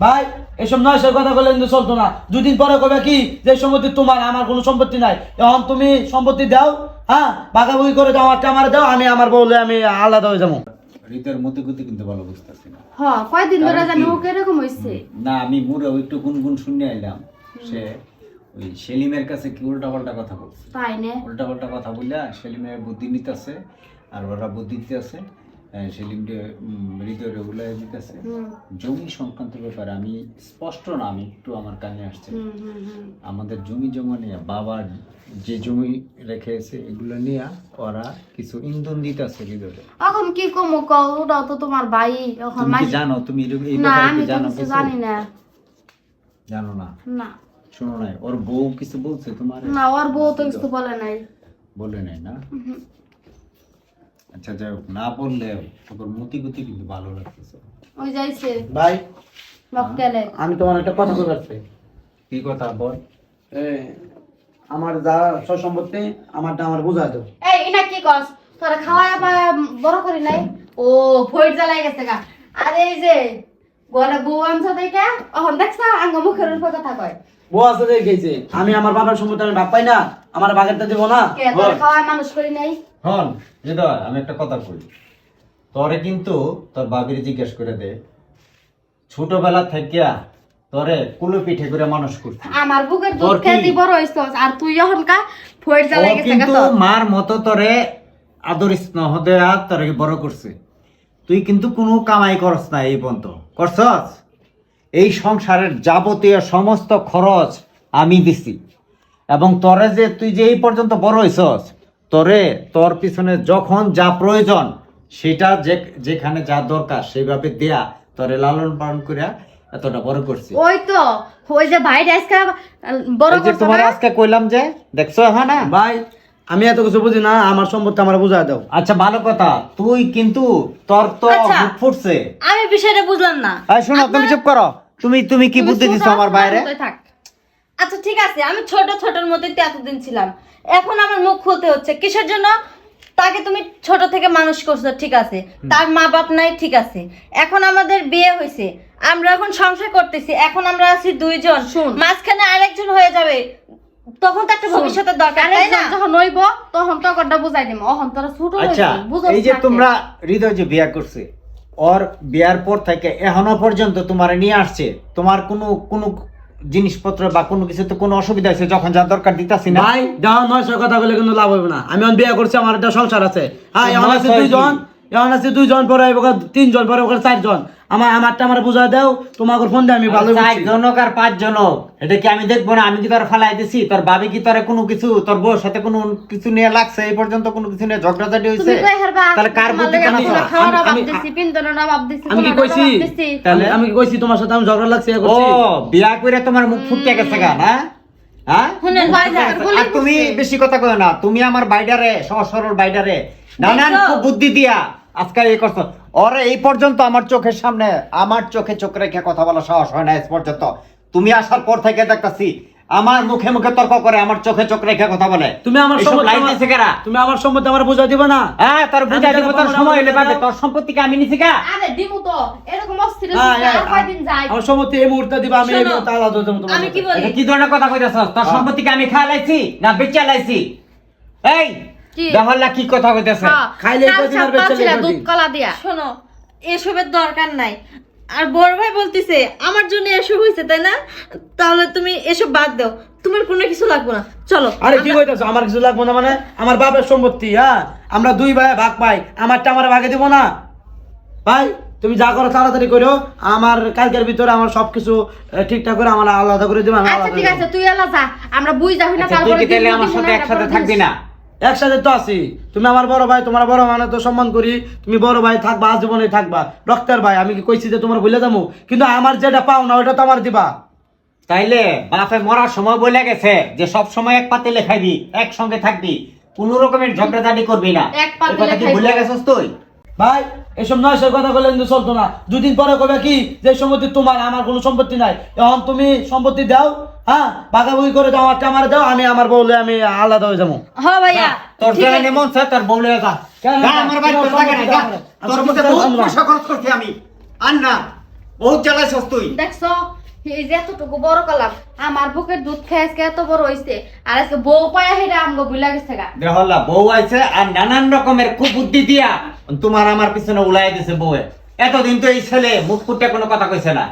ভাই এসব নয় সে কথা বলে কিন্তু চলতো না। দুদিন পরে কবে কি? যে সম্পত্তি তোমার আমার কোনো সম্পত্তি নাই। এখন তুমি সম্পত্তি দাও হ্যাঁ? বাগাবুগি করে দাও আমারটা আমার দাও আমি আমার বউলে আমি আলাদা হয়ে যাব। হৃদয়ের মতে গতি কিন্তু ভালো বুঝতেছি না। হ কয়দিন ধরে জানি ও কীরকম হইছে? না আমি মুড়ে একটু গুনগুন শুনে আইলাম। সে ওই সেলিমের কাছে কি উল্টা পাল্টা কথা বলছে? তাই নে। উল্টা পাল্টা কথা বললে সেলিমের বুদ্ধি নিতেছে আর ওরা বুদ্ধি দিতেছে। সেলিমকে হৃদয়ের উল্লাই দিতেছে। জমি সংক্রান্ত ব্যাপারে আমি স্পষ্ট না আমি একটু আমার কানে আসছে। আমাদের জমি জমা নিয়ে বাবার যে জমি রেখেছে এগুলো নিয়ে ওরা কিছু ইন্ধন দিতেছে হৃদয়ে। এখন কি কমু ওটাও তো তোমার ভাই এখন জানো? তুমি এরকম- এই ব্যাপারে জানো কিছু? জানি না। জানো না? না। শোনো নাই ওর বউ কিছু বলছে তোমার? না ওর বউ তো কিছু বলে নাই। বলে নাই না। আচ্ছা যাই হোক না বললে ওর মতি গতি কিন্তু ভালো লাগতেছে। ওই যাইছে। ভাই। মক্কেলে আমি তোমার একটা কথা বলতে চাই কি কথা বল? আমার যা সব সম্পত্তি আমারটা আমার বুঝা দাও। এই ইনা কি কস? তোরা খাওয়ায় বা বড় করি নাই? ও ফইট জ্বালাই গেছে গা। আরে এই যে ঘরে বউ আনছো দেখে এখন দেখছ আঙ্গ মুখের উপর কথা কয়। বউ আছে গেছে। আমি আমার বাবার সম্পত্তি আমি ভাগ পাই না আমার বাগেরটা দিব না। কে তোরা খাওয়ায় মানুষ করি নাই? হন হৃদয় আমি একটা কথা কই। তোরে কিন্তু তোর বাবির জিজ্ঞেস করে দে। ছোটবেলা থেকে তোরে কুলো পিঠে করে মানুষ করছি। আমার বুকের দুধ? খেয়ে তুই বড় হইছস আর তুই এখন কা ও জ্বালাই গেছে কিন্তু মার মতো তোরে আদর স্নেহ দেয়া তোরে বড় করছে। তুই কিন্তু কোনো কামাই করস না এই পর্যন্ত। করছস? এই সংসারের যাবতীয় সমস্ত খরচ আমি দিছি। এবং তোরে যে তুই যে এই পর্যন্ত বড় হইছস তোরে তোর পিছনে যখন যা প্রয়োজন সেটা যে যেখানে যা দরকার সেইভাবে দেয়া। তোরে লালন পালন করিয়া এতটা বড় করছি। ওই তো ওই যে ভাইটা আজকে বড় করছে তোমার আজকে কইলাম যে দেখছ হ্যাঁ না ভাই আমি এত কিছু বুঝি না আমার সম্পত্তি আমার বুঝা দাও। আচ্ছা ভালো কথা। তুই কিন্তু তোর তো আচ্ছা। মুখ ফুটছে। আমি বিষয়টা বুঝলাম না। শোনো তুমি চুপ করো। তুমি তুমি কি বুদ্ধি দিছো আমার বাইরে? থাক। ঠিক আছে আমি ছোট ছোটর মতোই তো এতদিন ছিলাম। এখন আমার মুখ খুলতে হচ্ছে। কিসের জন্য? তাকে তুমি ছোট থেকে মানুষ করছ ঠিক আছে। তার মা বাপ নাই ঠিক আছে। এখন আমাদের বিয়ে হয়েছে। আমরা এখন সংসার করতেছি। এখন আমরা আছি দুইজন। শুন। মাঝখানে আরেকজন হয়ে যাবে। তখন তো একটা ভবিষ্যতের দরকার তাই না? যখন হইব তখন তখনটা বুঝাই দিম অহন তোরা ছোট আচ্ছা এই যে তোমরা হৃদয় যে বিয়া করছে ওর বিয়ার পর থেকে এখনও পর্যন্ত তোমার নিয়ে আসছে। তোমার কোনো কোনো জিনিসপত্র বা কোনো কিছু তো কোনো অসুবিধা আছে যখন যা দরকার দিতাছি না। ভাই দেওয়া নয় সে কথা বলে কিন্তু লাভ হবে না। আমি এখন বিয়ে করছি আমার একটা সংসার আছে। হ্যাঁ এখন আছে দুইজন এখন আছে দুইজন পরে তিনজন পরে ওখানে চারজন। আমার আমারটা আমার বুঝা দাও তোমাকে ফোন দিয়ে আমি ভালো চার জনক আর পাঁচ জনক। এটা কি আমি দেখব না? আমি কি তোর ফালাই দিছি? তোর ভাবি কি তোর কোনো কিছু তোর বউর সাথে কোনো কিছু নিয়ে লাগছে? এই পর্যন্ত কোনো কিছু নিয়ে ঝগড়াঝাটি তাহলে কার বুদ্ধি কানা আমি কি কইছি? তাহলে আমি কি কইছি তোমার সাথে আমি ঝগড়া লাগছে এ ও বিয়া করে তোমার মুখ ফুটতে গেছে গা না? হ্যাঁ? তুমি। বেশি কথা কয় না। তুমি আমার বাইডারে সহজ সরল বাইডারে। নানান খুব বুদ্ধি দিয়া আজকাল এই করছ। ওরে এই পর্যন্ত আমার চোখের সামনে আমার চোখে চোখ রেখে কথা বলা সাহস হয় না আজ পর্যন্ত। তুমি আসার পর থেকে দেখতাছি আমার মুখে মুখে তর্ক করে আমার চোখে চোখ রেখে কথা বলে। তুমি আমার সম্পত্তি লাইন তুমি আমার সম্পত্তি আমার বুঝা দিবে না? হ্যাঁ তোর বুঝা আমি দিব তোর না, সময় হলে পাবে। তোর সম্পত্তিকে আমি নিছি কা? আরে দিমু তো, এরকম অস্থির হ্যাঁ, অস্থির, হ্যাঁ, আর কয়দিন যায়? আমার সম্পত্তি এই মুহূর্তে দিবা আমি এই মুহূর্তে আলাদা হয়ে যাব তোমার আমি কি। বলি? এটা কি ধরনের কথা কইতাছস তোর সম্পত্তি সম্পত্তিকে আমি খাই লাইছি না বেচা লাইছি এই কি? দেহল্লা কি কথা কইতাছে? হ্যাঁ, খাইলে কাল কয়দিন আর সাত বেচে পাচ্ছিলা, নেই দুধ কলা দিয়া। শোনো এসবের দরকার নাই। আর বড় ভাই বলতিছে আমার জন্য এসব হয়েছে তাই না? তাহলে তুমি এসব বাদ দাও। তোমার কোনো কিছু লাগবে না। চলো আরে কি কইতাছো? আমার কিছু লাগবে না মানে? আমার বাপের সম্পত্তি হ্যাঁ? আমরা দুই ভাই ভাগ পাই আমারটা আমার ভাগে দিব না। ভাই তুমি যা করো তাড়াতাড়ি করো আমার কালকের ভিতরে আমার সবকিছু ঠিকঠাক করে আমার আলাদা করে দিবা আচ্ছা ঠিক আছে তুই যা। আমরা বুঝ যাবি না আচ্ছা তুই তারপরে কি তাহলে দিন আমার সাথে একসাথে থাকবি না? একসাথে তো আছি। তুমি আমার বড় ভাই তোমার বড় মানে তো সম্মান করি। তুমি বড় ভাই থাকবা আজীবনে থাকবা। রক্তের ভাই আমি কি কইছি যে তোমার বলে যাব? কিন্তু আমার যেটা পাও না ওটা তো আমার দিবা। তাইলে বাপে মরার সময় বলে গেছে যে সব সময় এক পাতিলে খাইবি একসঙ্গে থাকবি। কোন রকমের ঝগড়াঝাটি করবি না। এক পাতে কথা কি ভুলে গেছিস তুই? ভাই এসব নয় সে কথা বলে কিন্তু চলতো না। দুদিন পরে কবে কি? যে সম্পত্তি তোমার আমার কোনো সম্পত্তি নাই। এখন তুমি সম্পত্তি দাও হ্যাঁ? বাগাবুগি করে দাও আমারটা আমার দাও আমি আমার বউলে আমি আলাদা হয়ে যাব। হ ভাইয়া তোর নেমন স্যার তোর বউলে যা? আমার বাড়ি তোর তোমার লাগে না তোর মধ্যে আমি বহুত পয়সা খরচ করছি আমি। আর না বহুত জ্বালাইছস তুই। দেখছ যে এতটুকু বড় কলাম, আমার বুকের দুধ খেয়ে এত বড় হইছে, আর আজকে বউ পায়া হেরে আমগো বুলা গেছে গা। দেহল্লা বউ আইছে আর নানান রকমের খুব বুদ্ধি দিয়া তোমার আমার পিছনে উলাই দিছে বউয়ে। এতদিন তো এই ছেলে মুখ ফুটে কোনো কথা কইছে না।